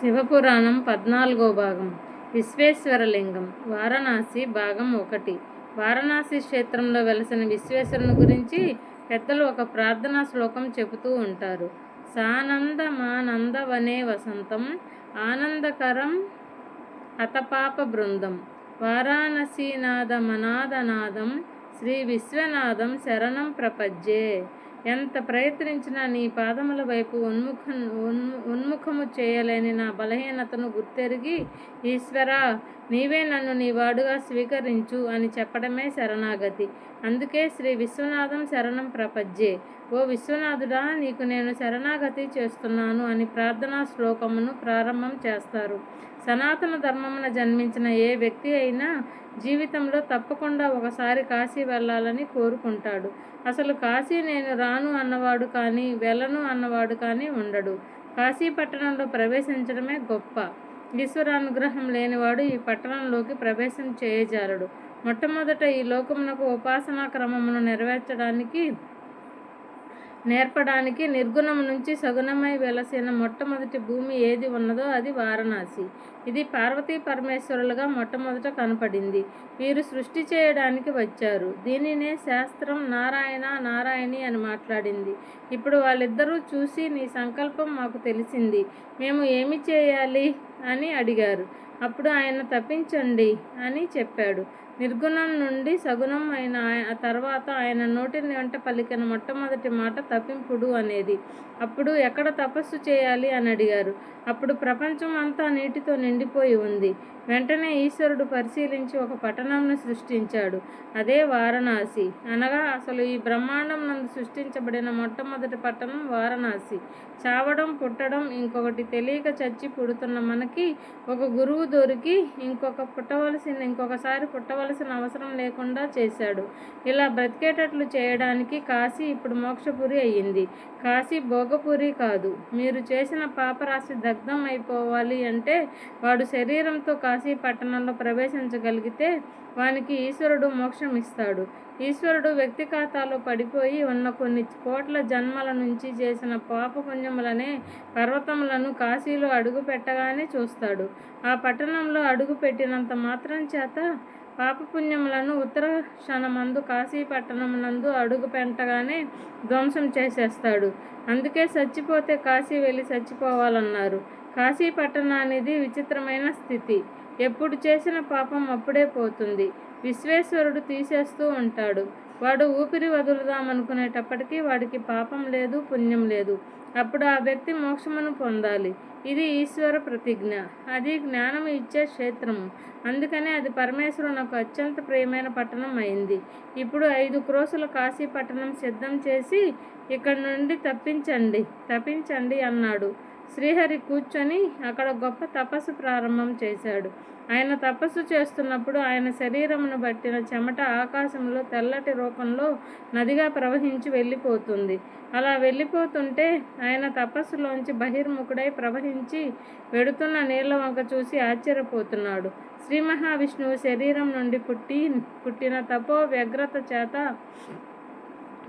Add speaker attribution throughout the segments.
Speaker 1: శివపురాణం పద్నాలుగో భాగం. విశ్వేశ్వరలింగం. వారణాసి భాగం ఒకటి. వారణాసి క్షేత్రంలో వెలసిన విశ్వేశ్వరుని గురించి పెద్దలు ఒక ప్రార్థనా శ్లోకం చెబుతూ ఉంటారు. సానందమానందవనే వసంతం ఆనందకరం హతపాప బృందం. వారాణసీనాథమనాదనాదం శ్రీ విశ్వనాథం శరణం ప్రపజ్యే. ఎంత ప్రయత్నించినా నీ పాదముల వైపు ఉన్ముఖం ఉన్ముఖము చేయలేని నా బలహీనతను గుర్తెరిగి ఈశ్వరా నీవే నన్ను నీ వాడుగా స్వీకరించు అని చెప్పడమే శరణాగతి. అందుకే శ్రీ విశ్వనాథం శరణం ప్రపజ్యే. ఓ విశ్వనాథుడా నీకు నేను శరణాగతి చేస్తున్నాను అని ప్రార్థనా శ్లోకమును ప్రారంభం చేస్తారు. సనాతన ధర్మమున జన్మించిన ఏ వ్యక్తి అయినా జీవితంలో తప్పకుండా ఒకసారి కాశీ వెళ్ళాలని కోరుకుంటాడు. అసలు కాశీ నేను రాను అన్నవాడు కానీ వెళ్ళను అన్నవాడు కానీ ఉండడు. కాశీ పట్టణంలో ప్రవేశించడమే గొప్ప. ఈశ్వరానుగ్రహం లేనివాడు ఈ పట్టణంలోకి ప్రవేశం చేయజాలడు మొట్టమొదట ఈ లోకమునకు ఉపాసనా క్రమమును నెరవేర్చడానికి నేర్పడానికి నిర్గుణం నుంచి సగుణమై వెలసిన మొట్టమొదటి భూమి ఏది ఉన్నదో అది వారణాసి. ఇది పార్వతీ పరమేశ్వరులుగా మొట్టమొదట కనపడింది. వీరు సృష్టి చేయడానికి వచ్చారు. దీనినే శాస్త్రం నారాయణ నారాయణి అని మాట్లాడింది. ఇప్పుడు వాళ్ళిద్దరూ చూసి నీ సంకల్పం మాకు తెలిసింది. మేము ఏమి చేయాలి? అని అడిగారు. అప్పుడు ఆయన తప్పించండి అని చెప్పాడు. నిర్గుణం నుండి సగుణం అయిన తర్వాత ఆయన నోటి వెంట పలికిన మొట్టమొదటి మాట తప్పింపుడు అనేది. అప్పుడు ఎక్కడ తపస్సు చేయాలి అని అడిగారు. అప్పుడు ప్రపంచం అంతా నీటితో నిండిపోయి ఉంది. వెంటనే ఈశ్వరుడు పరిశీలించి ఒక పట్టణంను సృష్టించాడు. అదే వారణాసి. అనగా అసలు ఈ బ్రహ్మాండం నందు సృష్టించబడిన మొట్టమొదటి పట్టణం వారణాసి. చావడం పుట్టడం ఇంకొకటి తెలియక చచ్చి పుడుతున్న మనకి ఒక గురువు దొరికి ఇంకొక పుట్టవలసిన ఇంకొకసారి పుట్టవలసిన అవసరం లేకుండా చేశాడు. ఇలా బ్రతికేటట్లు చేయడానికి కాశీ ఇప్పుడు మోక్షపురి అయ్యింది. కాశీ భోగపురి కాదు. మీరు చేసిన పాపరాశి దగ్ధం అయిపోవాలి అంటే వాడు శరీరంతో కాశీ పట్టణంలో ప్రవేశించగలిగితే వానికి ఈశ్వరుడు మోక్షం ఇస్తాడు ఈశ్వరుడు వ్యక్తి ఖాతాలో పడిపోయి ఉన్న కొన్ని కోట్ల జన్మల నుంచి చేసిన పాపపుణ్యములనే పర్వతములను కాశీలో అడుగు పెట్టగానే చూస్తాడు. ఆ పట్టణంలో అడుగు పెట్టినంత మాత్రం చేత పాపపుణ్యములను ఉత్తర క్షణమందు కాశీపట్టణమునందు అడుగు పెట్టగానే ధ్వంసం చేసేస్తాడు. అందుకే చచ్చిపోతే కాశీ వెళ్ళి చచ్చిపోవాలన్నారు. కాశీ పట్టణానిది విచిత్రమైన స్థితి. ఎప్పుడు చేసిన పాపం అప్పుడే పోతుంది. విశ్వేశ్వరుడు తీసేస్తూ ఉంటాడు. వాడు ఊపిరి వదులుదామనుకునేటప్పటికీ వాడికి పాపం లేదు పుణ్యం లేదు. అప్పుడు ఆ వ్యక్తి మోక్షమును పొందాలి. ఇది ఈశ్వర ప్రతిజ్ఞ. అది జ్ఞానం ఇచ్చే క్షేత్రము. అందుకనే అది పరమేశ్వరునకు అత్యంత ప్రియమైన పట్టణం అయింది. ఇప్పుడు ఐదు క్రోసుల కాశీ పట్టణం సిద్ధం చేసి ఇక్కడ నుండి తప్పించండి తప్పించండి అన్నాడు. శ్రీహరి కూర్చొని అక్కడ గొప్ప తపస్సు ప్రారంభం చేశాడు. ఆయన తపస్సు చేస్తున్నప్పుడు ఆయన శరీరమును బట్టిన చెమట ఆకాశంలో తెల్లటి రూపంలో నదిగా ప్రవహించి వెళ్ళిపోతుంది. అలా వెళ్ళిపోతుంటే ఆయన తపస్సులోంచి బహిర్ముఖుడై ప్రవహించి వెడుతున్న నీళ్ళ వంక చూసి ఆశ్చర్యపోతున్నాడు. శ్రీ మహావిష్ణువు శరీరం నుండి పుట్టి పుట్టిన తపో వ్యగ్రత చేత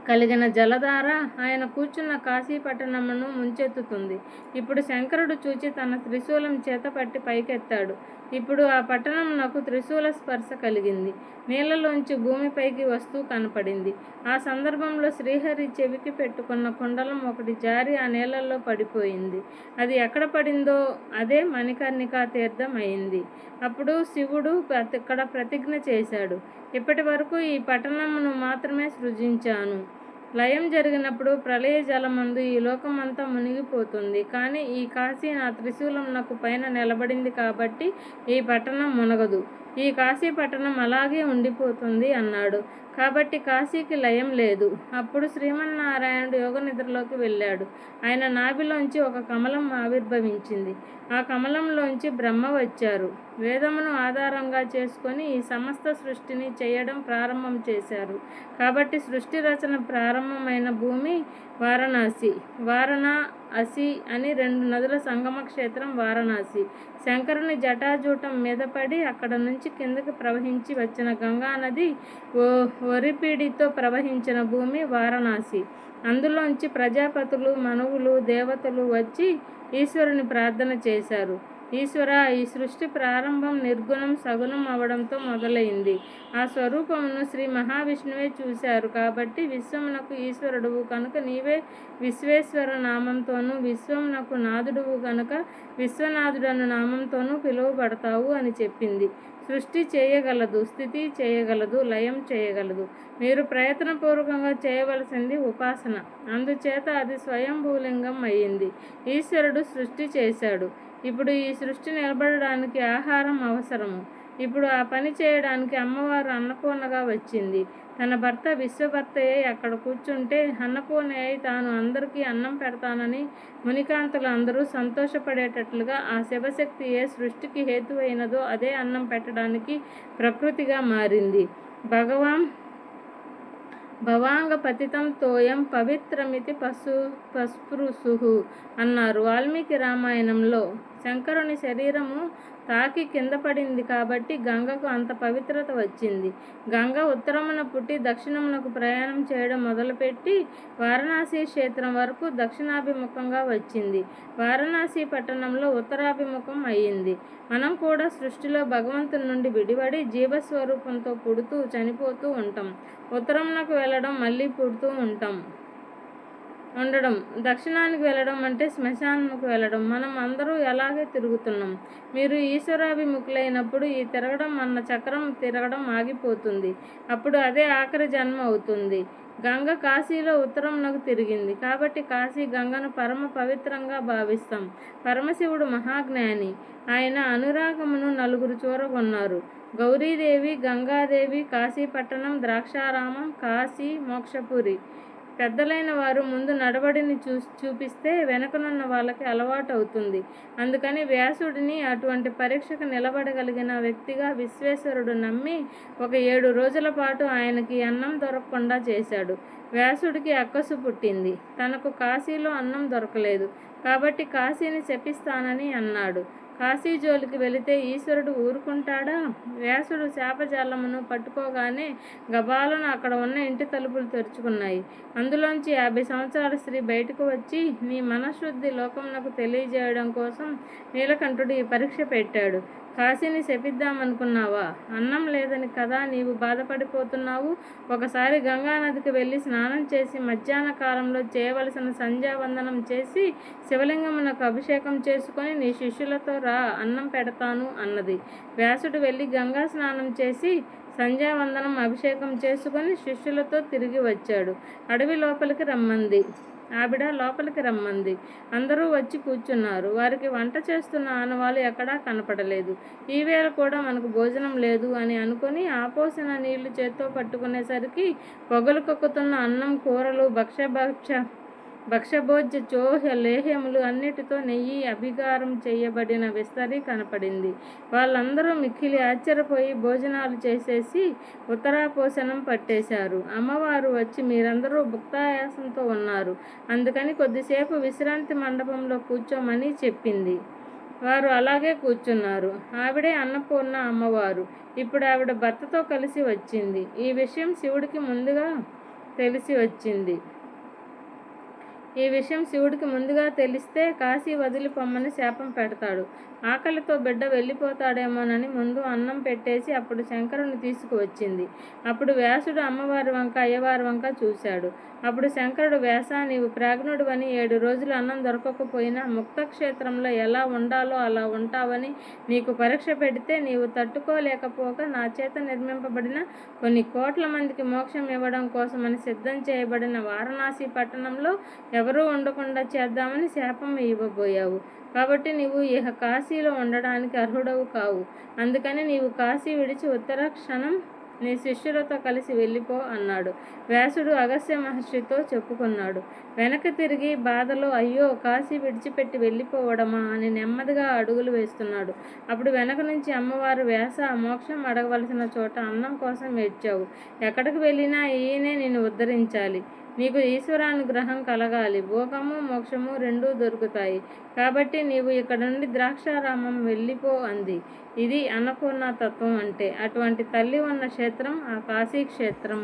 Speaker 1: కలిగిన జలధార ఆయన కూర్చున్న కాశీపట్టణమును ముంచెత్తుతుంది. ఇప్పుడు శంకరుడు చూచి తన త్రిశూలం చేతపట్టి పైకెత్తాడు. ఇప్పుడు ఆ పట్టణం నాకు త్రిశూల స్పర్శ కలిగింది. నీళ్ళలోంచి భూమిపైకి వస్తూ కనపడింది. ఆ సందర్భంలో శ్రీహరి చెవికి పెట్టుకున్న కుండలం ఒకటి జారి ఆ నీళ్ళల్లో పడిపోయింది. అది ఎక్కడ పడిందో అదే మణికర్ణికా తీర్థం అయింది. అప్పుడు శివుడు ఇక్కడ ప్రతిజ్ఞ చేశాడు. ఇప్పటి వరకు ఈ పట్టణమును మాత్రమే సృజించాను. లయం జరిగినప్పుడు ప్రళయ జలమందు ఈ లోకమంతా మునిగిపోతుంది. కానీ ఈ కాశీ నా త్రిశూలం నాకు పైన నిలబడింది కాబట్టి ఈ పట్టణం మునగదు. ఈ కాశీ పట్టణం అలాగే ఉండిపోతుంది అన్నాడు. కాబట్టి కాశీకి లయం లేదు. అప్పుడు శ్రీమన్నారాయణుడు యోగ నిద్రలోకి వెళ్ళాడు. ఆయన నాభిలోంచి ఒక కమలం ఆవిర్భవించింది. ఆ కమలంలోంచి బ్రహ్మ వచ్చారు. వేదమును ఆధారంగా చేసుకొని ఈ సమస్త సృష్టిని చేయడం ప్రారంభం చేశారు. కాబట్టి సృష్టి రచన ప్రారంభమైన భూమి వారణాసి. వారణా అసి అని రెండు నదుల సంగమ క్షేత్రం వారణాసి. శంకరుని జటాజూటం మీద పడి అక్కడ నుంచి కిందకి ప్రవహించి వచ్చిన గంగా నది ఓ ఒరిపిడితో ప్రవహించిన భూమి వారణాసి. అందులోంచి ప్రజాపతులు మనువులు దేవతలు వచ్చి ఈశ్వరుని ప్రార్థన చేశారు. ఈశ్వర ఈ సృష్టి ప్రారంభం నిర్గుణం సగుణం అవడంతో మొదలైంది. ఆ స్వరూపమును శ్రీ మహావిష్ణువే చూశారు కాబట్టి విశ్వమునకు ఈశ్వరుడువు కనుక నీవే విశ్వేశ్వర నామంతోనూ విశ్వమునకు నాదుడువు కనుక విశ్వనాథుడను నామంతోనూ పిలువబడతావు అని చెప్పింది. సృష్టి చేయగలదు స్థితి చేయగలదు లయం చేయగలదు. మీరు ప్రయత్నపూర్వకంగా చేయవలసింది ఉపాసన. అందుచేత అది స్వయంభూలింగం అయ్యింది. ఈశ్వరుడు సృష్టి చేశాడు. ఇప్పుడు ఈ సృష్టి నిలబడడానికి ఆహారం అవసరము. ఇప్పుడు ఆ పని చేయడానికి అమ్మవారు అన్నపూర్ణగా వచ్చింది. తన భర్త విశ్వభర్తయ్య అక్కడ కూర్చుంటే అన్నపూర్ణ అయి తాను అందరికీ అన్నం పెడతానని మునికాంతులు అందరూ సంతోషపడేటట్లుగా ఆ శివశక్తి ఏ సృష్టికి హేతువైనదో అదే అన్నం పెట్టడానికి ప్రకృతిగా మారింది. భగవాన్ భవాంగ పతితం తోయం పవిత్రమితి పశు పస్పృశు అన్నారు వాల్మీకి రామాయణంలో. శంకరుని శరీరము తాకి కింద పడింది కాబట్టి గంగకు అంత పవిత్రత వచ్చింది. గంగ ఉత్తరమున పుట్టి దక్షిణమునకు ప్రయాణం చేయడం మొదలుపెట్టి వారణాసి క్షేత్రం వరకు దక్షిణాభిముఖంగా వచ్చింది. వారణాసి పట్టణంలో ఉత్తరాభిముఖం అయ్యింది మనం కూడా సృష్టిలో భగవంతుని నుండి విడిపడి జీవస్వరూపంతో పుడుతూ చనిపోతూ ఉంటాం. ఉత్తరమునకు వెళ్ళడం మళ్ళీ పుడుతూ ఉంటాం. ఉండడం దక్షిణానికి వెళ్ళడం అంటే శ్మశానముకు వెళ్ళడం. మనం అందరూ ఎలాగే తిరుగుతున్నాం? మీరు ఈశ్వరాభిముఖులైనప్పుడు ఈ తిరగడం అన్న చక్రం తిరగడం ఆగిపోతుంది. అప్పుడు అదే ఆఖరి జన్మ అవుతుంది. గంగ కాశీలో ఉత్తరంలోకి తిరిగింది. కాబట్టి కాశీ గంగను పరమ పవిత్రంగా భావిస్తాం. పరమశివుడు మహాజ్ఞాని. ఆయన అనురాగమును నలుగురు చూరగొన్నారు. గౌరీదేవి గంగాదేవి కాశీపట్టణం ద్రాక్షారామం కాశీ మోక్షపురి. పెద్దలైన వారు ముందు నడబడిని చూ చూపిస్తే వెనకనున్న వాళ్ళకి అలవాటు అవుతుంది అందుకని వ్యాసుడిని అటువంటి పరీక్షకు నిలబడగలిగిన వ్యక్తిగా విశ్వేశ్వరుడు నమ్మి ఒక ఏడు రోజుల పాటు ఆయనకి అన్నం దొరకకుండా చేశాడు. వ్యాసుడికి అక్కసు పుట్టింది. తనకు కాశీలో అన్నం దొరకలేదు. కాబట్టి కాశీని శపిస్తానని అన్నాడు. కాశీ జోలికి వెళితే ఈశ్వరుడు ఊరుకుంటాడా? వ్యాసుడు శాపజాలమును పట్టుకోగానే గబాలను అక్కడ ఉన్న ఇంటి తలుపులు తెరుచుకున్నాయి. అందులోంచి యాభై సంవత్సరాల స్త్రీ బయటకు వచ్చి నీ మనశుద్ధి లోకమునకు తెలియజేయడం కోసం నీలకంఠుడు ఈ పరీక్ష పెట్టాడు. కాశీని శపిద్దామనుకున్నావా? అన్నం లేదని కదా నీవు బాధపడిపోతున్నావు? ఒకసారి గంగానదికి వెళ్ళి స్నానం చేసి మధ్యాహ్న కాలంలో చేయవలసిన సంధ్యావందనం చేసి శివలింగమునకు అభిషేకం చేసుకొని నీ శిష్యులతో రా అన్నం పెడతాను అన్నది. వ్యాసుడు వెళ్ళి గంగా స్నానం చేసి సంధ్యావందనం అభిషేకం చేసుకొని శిష్యులతో తిరిగి వచ్చాడు. అడవి లోపలికి రమ్మంది. ఆవిడ లోపలికి రమ్మంది. అందరూ వచ్చి కూర్చున్నారు. వారికి వంట చేస్తున్న ఆనవాళ్ళు ఎక్కడా కనపడలేదు. ఈవేళ కూడా మనకు భోజనం లేదు అని అనుకొని ఆపోసిన నీళ్ళు చేత్తో పట్టుకునేసరికి పొగలు కక్కుతున్న అన్నం కూరలు భక్షభక్ష భక్షభోజ్య చోహ లేహ్యములు అన్నిటితో నెయ్యి అభిగారం చేయబడిన విస్తరి కనపడింది. వాళ్ళందరూ మిక్కిలి ఆశ్చర్యపోయి భోజనాలు చేసేసి ఉత్తరాపోషణం పట్టేశారు. అమ్మవారు వచ్చి మీరందరూ భుక్తాయాసంతో ఉన్నారు. అందుకని కొద్దిసేపు విశ్రాంతి మండపంలో కూర్చోమని చెప్పింది. వారు అలాగే కూర్చున్నారు. ఆవిడే అన్నపూర్ణ అమ్మవారు. ఇప్పుడు ఆవిడ భర్తతో కలిసి వచ్చింది. ఈ విషయం శివుడికి ముందుగా తెలిసి వచ్చింది. ఈ విషయం శివుడికి ముందుగా తెలిస్తే కాశీ వదిలి పొమ్మని శాపం పెడతాడు. ఆకలితో బిడ్డ వెళ్ళిపోతాడేమోనని ముందు అన్నం పెట్టేసి అప్పుడు శంకరుని తీసుకువచ్చింది. అప్పుడు వ్యాసుడు అమ్మవారి వంక అయ్యవారి వంక చూశాడు. అప్పుడు శంకరుడు వ్యాస నీవు ప్రాజ్ఞుడు అని ఏడు రోజులు అన్నం దొరకకపోయినా ముక్తక్షేత్రంలో ఎలా ఉండాలో అలా ఉంటావని నీకు పరీక్ష పెడితే నీవు తట్టుకోలేకపోక నా చేత నిర్మింపబడిన కొన్ని కోట్ల మందికి మోక్షం ఇవ్వడం కోసమని సిద్ధం చేయబడిన వారణాసి పట్టణంలో ఎవరూ ఉండకుండా చేద్దామని శాపం ఇవ్వబోయావు. కాబట్టి నీవు ఇహ కాశీలో ఉండడానికి అర్హుడవు కావు. అందుకని నీవు కాశీ విడిచి ఉత్తర క్షణం నీ శిష్యులతో కలిసి వెళ్ళిపో అన్నాడు. వ్యాసుడు అగస్య మహర్షితో చెప్పుకున్నాడు. వెనక తిరిగి బాధలో అయ్యో కాశీ విడిచిపెట్టి వెళ్ళిపోవడమా అని నెమ్మదిగా అడుగులు వేస్తున్నాడు. అప్పుడు వెనక నుంచి అమ్మవారు వ్యాస మోక్షం అడగవలసిన చోట అన్నం కోసం ఏడ్చావు. ఎక్కడికి వెళ్ళినా ఈయనే నిన్ను ఉద్ధరించాలి. నీకు ఈశ్వరానుగ్రహం కలగాలి. భోగము మోక్షము రెండూ దొరుకుతాయి. కాబట్టి నీవు ఇక్కడ నుండి ద్రాక్షారామం వెళ్ళిపో అంది. ఇది అన్నపూర్ణ తత్వం అంటే అటువంటి తల్లి ఉన్న క్షేత్రం ఆ కాశీ క్షేత్రం.